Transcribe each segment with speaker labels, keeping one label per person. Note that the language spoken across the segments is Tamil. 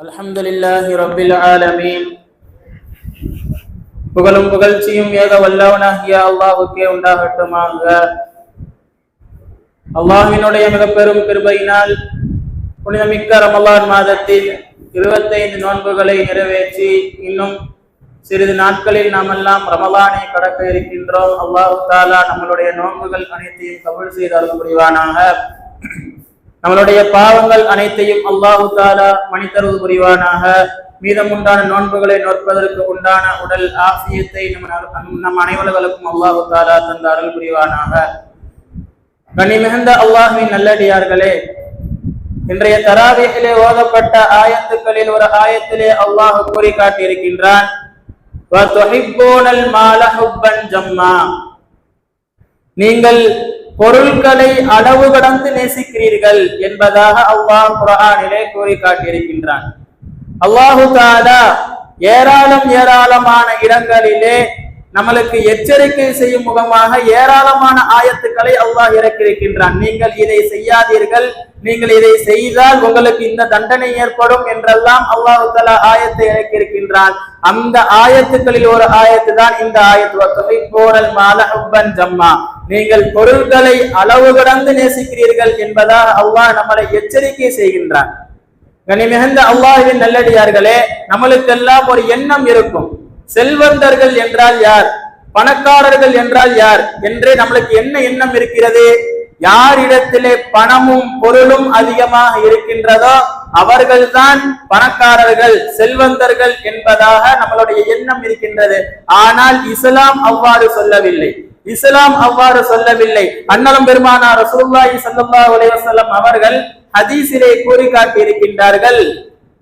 Speaker 1: الحمد لله رب العالمين புகழும் புகழ்ச்சியும் ஏக வல்லவனாகிய அல்லாஹுக்கே உண்டாகட்டுமாக அல்லாஹ்வினுடைய மிக பெரும் கிருபையினால் புனிதமிக்க ரமலான் மாதத்தில் இருபத்தைந்து நோன்புகளை நிறைவேற்றி இன்னும் சிறிது நாட்களில் நாம் எல்லாம் ரமலானை கடக்க இருக்கின்றோம் அல்லாஹு தாலா நம்மளுடைய நோன்புகள் அனைத்தையும் கபூல் செய்து அருள் புரிவானாக நம்மளுடைய பாவங்கள் அனைத்தையும் அல்லாஹு தாலா மனிதரவு புரிவானாக. மீதமுண்டான நோன்புகளை நோற்பதற்கு உண்டான உடல் ஆசியத்தை நம்ம நம் அனைவர்களுக்கும் அல்லாஹு தாலா தந்த அருள் புரிவானாக. கனி மிகுந்த அல்லாஹுவின் நல்லடியார்களே இன்றைய தராவிகளே ஓதப்பட்ட ஆயத்துக்களில் ஒரு ஆயத்திலே அல்லாஹ் கூறி காட்டியிருக்கின்றான் நீங்கள் பொருட்களை அளவு கடந்து நேசிக்கிறீர்கள் என்பதாக அல்லாஹ் குரானிலே கூறி காட்டியிருக்கின்றான் அல்லாஹு தாலா ஏராளம் ஏராளமான இடங்களிலே நம்மளுக்கு எச்சரிக்கை செய்யும் முகமாக ஏராளமான ஆயத்துக்களை அல்லாஹ் இறக்கியிருக்கின்றான். நீங்கள் இதை செய்யாதீர்கள் நீங்கள் இதை செய்தால் உங்களுக்கு இந்த தண்டனை ஏற்படும் என்றெல்லாம் அல்லாஹு தலா ஆயத்தை இறக்கியிருக்கின்றான். அந்த ஆயத்துக்களில் ஒரு ஆயத்து தான் இந்த ஆயத்து போரல் மால ஜம்மா. நீங்கள் பொருள்களை அளவு கடந்து நேசிக்கிறீர்கள் என்பதால் அல்லாஹ் நம்மளை எச்சரிக்கை செய்கின்றான். கனிமிகுந்த அல்லாஹின் நல்லடியார்களே நம்மளுக்கெல்லாம் ஒரு எண்ணம் இருக்கும். செல்வந்தர்கள் என்றால் யார்? பணக்காரர்கள் என்றால் யார்? என்றே நம்மளுக்கு என்ன எண்ணம் இருக்கிறது? யாரிடத்திலே பணமும் பொருளும் அதிகமாக இருக்கின்றதோ அவர்கள்தான் பணக்காரர்கள் செல்வந்தர்கள் என்பதாக நம்மளுடைய எண்ணம் இருக்கின்றது. ஆனால் இஸ்லாம் அவ்வாறு சொல்லவில்லை. இஸ்லாம் அவ்வாறு சொல்லவில்லை. அன்னலம் பெருமானார் ரசூலுல்லாஹி சல்லா அலைஹி அவர்கள் ஹதீஸிலே கூறி காட்டி இருக்கின்றார்கள்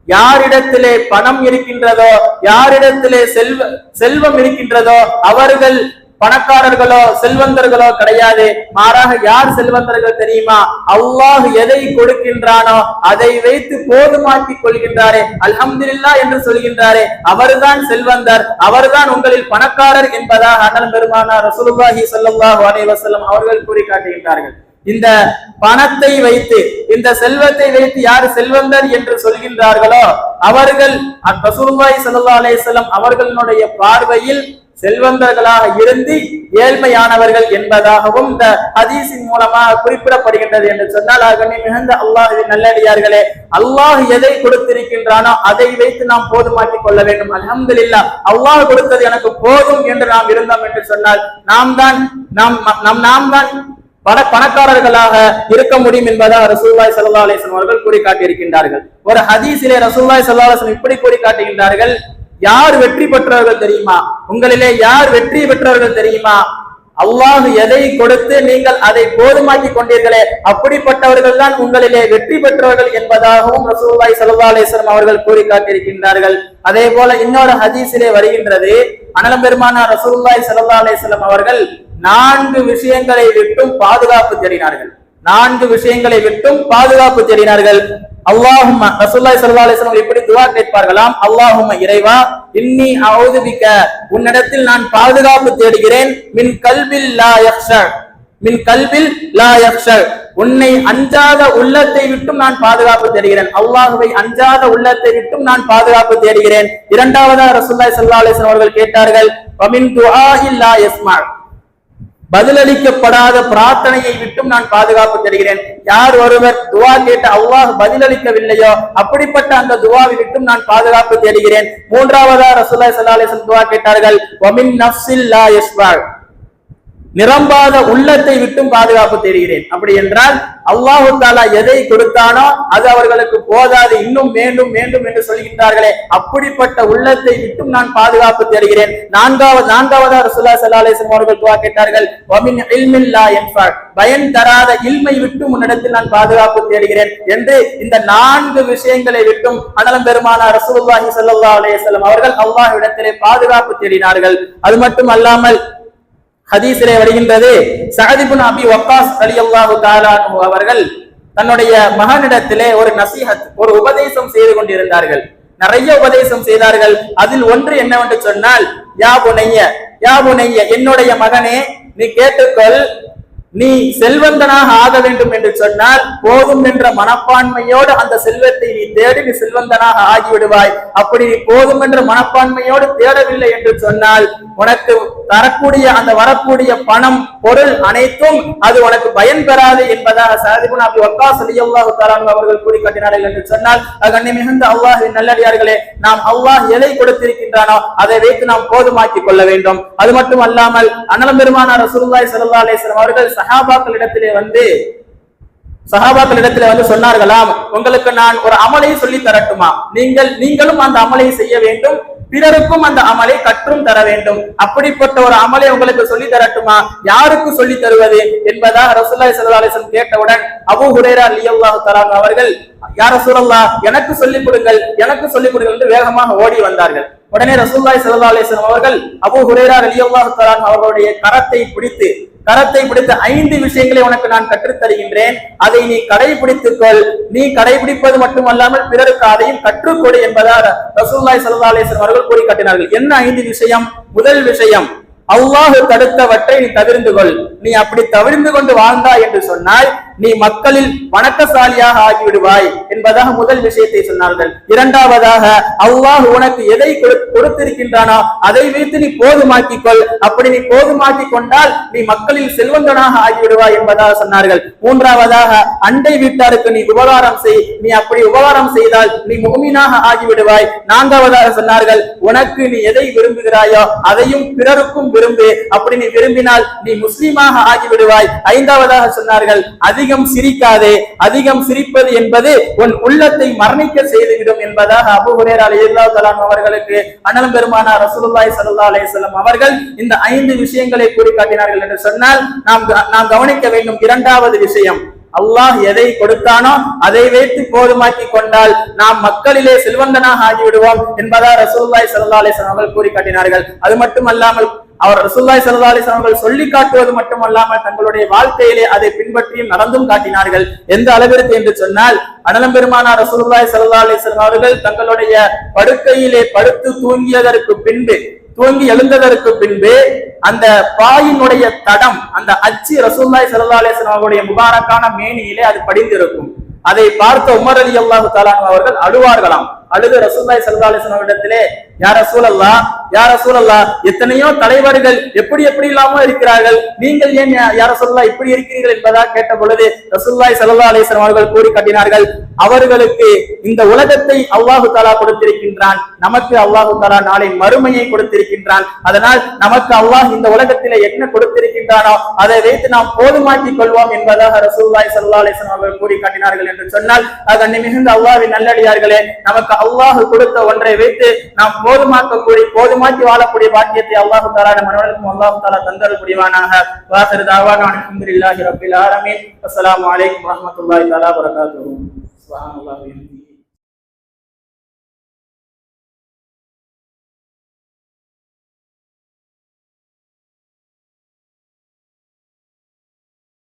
Speaker 1: யாரிடத்திலே பணம் இருக்கின்றதோ யாரிடத்திலே செல்வ செல்வம் இருக்கின்றதோ அவர்கள் பணக்காரர்களோ செல்வந்தர்களோ கிடையாது. மாறாக யார் செல்வந்தர்கள் தெரியுமா? அல்லாஹ் எதை கொடுக்கின்றானோ அதை வைத்து போதுமாக்கி கொள்கின்றாரே. அல்ஹம்துலில்லா என்று சொல்கின்றாரே. அவர்தான் செல்வந்தர் அவர்தான் உங்களில் பணக்காரர் என்பதாக அண்ணன் பெருமானார் ரசூலுல்லாஹி ஸல்லல்லாஹு அலைவசல்லம் அவர்கள் கூறி காட்டுகின்றார்கள் இந்த பணத்தை வைத்து இந்த செல்வத்தை வைத்து யார் செல்வந்தர் என்று சொல்கின்றார்களோ அவர்கள் ரசூலுல்லாஹி சல்லா அலைஹி அவர்களுடைய பார்வையில் செல்வந்தர்களாக இருந்து ஏழ்மையானவர்கள் என்பதாகவும் இந்த ஹதீஸின் மூலமாக குறிப்பிடப்படுகின்றது என்று சொன்னால் அகனி மிகுந்த அல்லாஹின் நல்லடியார்களே அல்லாஹ் எதை கொடுத்திருக்கின்றானோ அதை வைத்து நாம் போதுமாக்கிக் கொள்ள வேண்டும். அலமதுல்லா அல்லாஹ் கொடுத்தது எனக்கு போதும் என்று நாம் இருந்தோம் என்று சொன்னால் நாம் தான் நாம் நம் நாம் தான் பண பணக்காரர்களாக இருக்க முடியும் என்பதாக ரசூல்லாய் சல்லா அலிஸ்லாம் அவர்கள் கூறி காட்டியிருக்கின்றார்கள் ஒரு ஹதீஸிலே ரசூல்லாய் சல்லா அலிஸ்லாம் இப்படி கூறி காட்டுகின்றார்கள் யார் வெற்றி பெற்றவர்கள் தெரியுமா? உங்களிலே யார் வெற்றி பெற்றவர்கள் தெரியுமா? அல்லாஹ் எதை கொடுத்து நீங்கள் அதை போதுமாக்கி கொண்டீர்களே? அப்படிப்பட்டவர்கள் தான் உங்களிலே வெற்றி பெற்றவர்கள் என்பதாகவும் ரசூல்லாய் சல்லா அலிஸ்லாம் அவர்கள் கூறி காட்டியிருக்கின்றார்கள். அதே போல இன்னொரு ஹதீஸிலே வருகின்றது. அனலம் பெருமானா ரசூல்லாய் சல்லா அலிஸ்லாம் அவர்கள் நான்கு விஷயங்களை விட்டும் பாதுகாப்பு தேடினார்கள். நான்கு விஷயங்களை விட்டும் பாதுகாப்பு தேடினார்கள். அல்லாஹும் ரசூல்லாய் சல்லா அலிஸ்லாம் எப்படி துவா கேட்பார்களாம்? அல்லாஹும் இறைவா இன்னி அவுதுபிக்க உன்னிடத்தில் நான் பாதுகாப்பு தேடுகிறேன். மின் கல்வில் லா யக்ஷர் மின் கல்வில் லா யக்ஷர் உன்னை அஞ்சாத உள்ளத்தை விட்டும் நான் பாதுகாப்பு தேடுகிறேன். அல்லாஹுவை அஞ்சாத உள்ளத்தை விட்டும் நான் பாதுகாப்பு தேடுகிறேன். இரண்டாவதா ரசூல்லாய் சல்லா அலிஸ்லாம் அவர்கள் கேட்டார்கள் பதிலளிக்கப்படாத பிரார்த்தனையை விட்டும் நான் பாதுகாப்பு தருகிறேன். யார் ஒருவர் துவா கேட்டு அல்லாஹ் பதிலளிக்கவில்லையோ அப்படிப்பட்ட அந்த துவாவை விட்டும் நான் பாதுகாப்பு தேடுகிறேன் மூன்றாவதா ரசூல்லா சல்லாஹம் துவா கேட்டார்கள் நிரம்பாத உள்ளத்தை விட்டும் பாதுகாப்பு தெரிகிறேன் அப்படி என்றால் அல்லாஹு தாலா எதை கொடுத்தானோ அது அவர்களுக்கு போதாது. இன்னும் வேண்டும் வேண்டும் என்று சொல்கின்றார்களே. அப்படிப்பட்ட உள்ளத்தை விட்டும் நான் பாதுகாப்பு தருகிறேன் நான்காவது நான்காவதா ரசுல்லா சல்லாஹம் அவர்கள் துவா கேட்டார்கள் பயன் தராத இல்மை விட்டும் உன்னிடத்தில் நான் பாதுகாப்பு தேடுகிறேன் என்று இந்த நான்கு விஷயங்களை விட்டும் அனலம் பெருமான ரசூலுல்லாஹி சல்லா அலையம் அவர்கள் அல்லாஹ் இடத்திலே பாதுகாப்பு தேடினார்கள். அது மட்டும் அல்லாமல் ஹதீஸிலே வருகின்றது. சஹதிபுன் அபி வக்காஸ் அலி அல்லாஹு தாலானு அவர்கள் தன்னுடைய மகனிடத்திலே ஒரு நசீஹத் ஒரு உபதேசம் செய்து கொண்டிருந்தார்கள். நிறைய உபதேசம் செய்தார்கள். அதில் ஒன்று என்னவென்று சொன்னால் யா புனைய யா புனைய என்னுடைய மகனே நீ கேட்டுக்கொள். நீ செல்வந்தனாக ஆக வேண்டும் என்று சொன்னால் போதும் என்ற மனப்பான்மையோடு அந்த செல்வத்தை நீ தேடி நீ செல்வந்தனாக ஆகிவிடுவாய். அப்படி நீ போதும் என்ற மனப்பான்மையோடு தேடவில்லை என்று சொன்னால் உனக்கு தரக்கூடிய அந்த வரக்கூடிய பணம் பொருள் அனைத்தும் அது உனக்கு பயன் பெறாது என்பதாக சாதிபுன் அப்படி வக்காஸ் அலியல்லாஹு தாரான் அவர்கள் கூறி காட்டினார்கள் என்று சொன்னால் கண்ணி மிகுந்த அல்லாஹின் நல்லடியார்களே நாம் அல்லாஹ் எதை கொடுத்திருக்கின்றானோ அதை வைத்து நாம் போதுமாக்கிக் கொள்ள வேண்டும். அது மட்டும் அல்லாமல் அண்ணலம் பெருமானார் ரசூல்லாய் சல்லா அலைஹி வஸல்லம் அவர்கள் சஹாபாக்களிடத்திலே வந்து சஹாபாக்களிடத்துல வந்து சொன்னார்களாம் உங்களுக்கு நான் ஒரு அமலை சொல்லி தரட்டுமா? நீங்கள் நீங்களும் அந்த அமலை செய்ய வேண்டும் பிறருக்கும் அந்த அமலை கற்றும் தர வேண்டும். அப்படிப்பட்ட ஒரு அமலை உங்களுக்கு சொல்லி தரட்டுமா? யாருக்கு சொல்லி தருவது என்பதாக ரசூல்லாய் சல்லாசன் கேட்டவுடன் அபு ஹுரேரா ரலியல்லாஹு தஆலா அவர்கள் யார சூழல்லா எனக்கு சொல்லிக் கொடுங்கள் எனக்கு சொல்லிக் கொடுங்கள் என்று வேகமாக ஓடி வந்தார்கள். உடனே ரசூல்லாய் சல்லா அலிஸ்லாம் அவர்கள் அபு ஹுரேரா ரலியல்லாஹு தஆலா அவர்களுடைய கரத்தை பிடித்து கரத்தை பிடித்த ஐந்து விஷயங்களை உனக்கு நான் கற்றுத்தருகின்றேன். அதை நீ கடைபிடித்துக் கொள் நீ கடைபிடிப்பது மட்டுமல்லாமல் பிறருக்கு அதையும் கற்றுக்கொடு என்பதால் ரசூல்லாய் சல்லா அலிஸ்லாம் அவர்கள் கூறி காட்டினார்கள். என்ன ஐந்து விஷயம்? முதல் விஷயம் அல்லாஹு தடுத்தவற்றை நீ தவிர்ந்து கொள் நீ அப்படி தவிர்ந்து கொண்டு வாழ்ந்தாய் என்று சொன்னால் நீ மக்களில் வணக்கசாலியாக ஆகிவிடுவாய் என்பதாக முதல் விஷயத்தை சொன்னார்கள். இரண்டாவதாக அல்லாஹ் உனக்கு எதை கொடு- கொடுத்திருக்கின்றானோ அதை வைத்து நீ போதுமாக்கிக் கொள் அப்படி நீ போதுமாக்கிக் கொண்டால் நீ மக்களில் செல்வந்தனாக ஆகிவிடுவாய் என்பதாக சொன்னார்கள். மூன்றாவதாக அண்டை வீட்டாருக்கு நீ உபகாரம் செய். நீ அப்படி உபகாரம் செய்தால் நீ முகமீனாக ஆகிவிடுவாய். நான்காவதாக சொன்னார்கள் உனக்கு நீ எதை விரும்புகிறாயோ அதையும் பிறருக்கும் விரும்பு. அப்படி நீ விரும்பினால் நீ முஸ்லீமாக ஆகிவிடுவாய். ஐந்தாவதாக சொன்னார்கள் அதிக அதிகம் சிரிக்காதே அதிகம் சிரிப்பது என்பது உன் உள்ளத்தை மரணிக்க செய்துவிடும் என்பதாக அபு ஹுரேரா ரலியல்லாஹு தஆலா அவர்களுக்கு அண்ணலம் பெருமானா ரசூலுல்லாய் சல்லா அலைஹி அவர்கள் இந்த ஐந்து விஷயங்களை கூறி காட்டினார்கள் என்று சொன்னால் நாம் நாம் கவனிக்க வேண்டும் இரண்டாவது விஷயம். அல்லாஹ் எதை கொடுத்தானோ அதை வைத்து போதுமாக்கி கொண்டால் நாம் மக்களிலே செல்வந்தனாக ஆகிவிடுவோம் என்பதா ரசூல்லாய் சல்லா அலிஸ்லாம் அவர்கள் கூறி காட்டினார்கள் அது மட்டுமல்லாமல் அவர் ரசூல்லாய் சல்லா அலைஹி அவர்கள் சொல்லி காட்டுவது மட்டுமல்லாமல் தங்களுடைய வாழ்க்கையிலே அதை பின்பற்றியும் நடந்தும் காட்டினார்கள். எந்த அளவிற்கு என்று சொன்னால் அனலம் பெருமானார் ரசூலுல்லாஹி ஸல்லல்லாஹு அவர்கள் தங்களுடைய படுக்கையிலே படுத்து தூங்கியதற்கு பின்பு தூங்கி எழுந்ததற்கு பின்பு அந்த பாயினுடைய தடம் அந்த அச்சு ரசூல்லாய் சல்லா அலிஸ்லாம் அவருடைய முபாரக்கான மேனியிலே அது படிந்திருக்கும். அதை பார்த்த உமர் அலி அல்லாஹு தாலான் அவர்கள் அழுவார்களாம். அழுது ரசூல்லாய் சல்லா அலிஸ்லாம் இடத்திலே யார சூழல்லா யார சூழல்லா எத்தனையோ தலைவர்கள் எப்படி எப்படி இல்லாம இருக்கிறார்கள். நீங்கள் ஏன் யார சொல்லா இப்படி இருக்கிறீர்கள் என்பதா கேட்ட பொழுது ரசூல்லாய் சல்லா அலிஸ்லாம் அவர்கள் கூறி காட்டினார்கள் அவர்களுக்கு இந்த உலகத்தை அல்லாஹு தாலா கொடுத்திருக்கின்றான். நமக்கு அல்லாஹு தாலா நாளை மறுமையை கொடுத்திருக்கின்றான். அதனால் நமக்கு அல்லாஹ் இந்த உலகத்திலே என்ன கொடுத்திருக்கின்றானோ அதை வைத்து நாம் போதுமாக்கிக் கொள்வோம் என்பதாக ரசூல்லாய் சல்லா அலிஸ்லாம் அவர்கள் கூறி காட்டினார்கள் என்று சொன்னால் அது மிகுந்த அல்லாஹ்வின் நல்லடியார்களே நமக்கு அல்லாஹ் கொடுத்த ஒன்றை வைத்து நாம் போதுமாக்கக்கூடிய போதுமாக்கி வாழக்கூடிய பாக்கியத்தை அல்லாஹு தாலா நம் அனைவருக்கும் அல்லாஹு தாலா தந்தல் புரிவானாக வாசரு தாவான அல்ஹம்துலில்லாஹி ரப்பில் ஆலமீன். அஸ்ஸலாமு அலைக்கும் வரஹ்மத்துல்லாஹி தஆலா வபரகாத்துஹு. சுப்ஹானல்லாஹி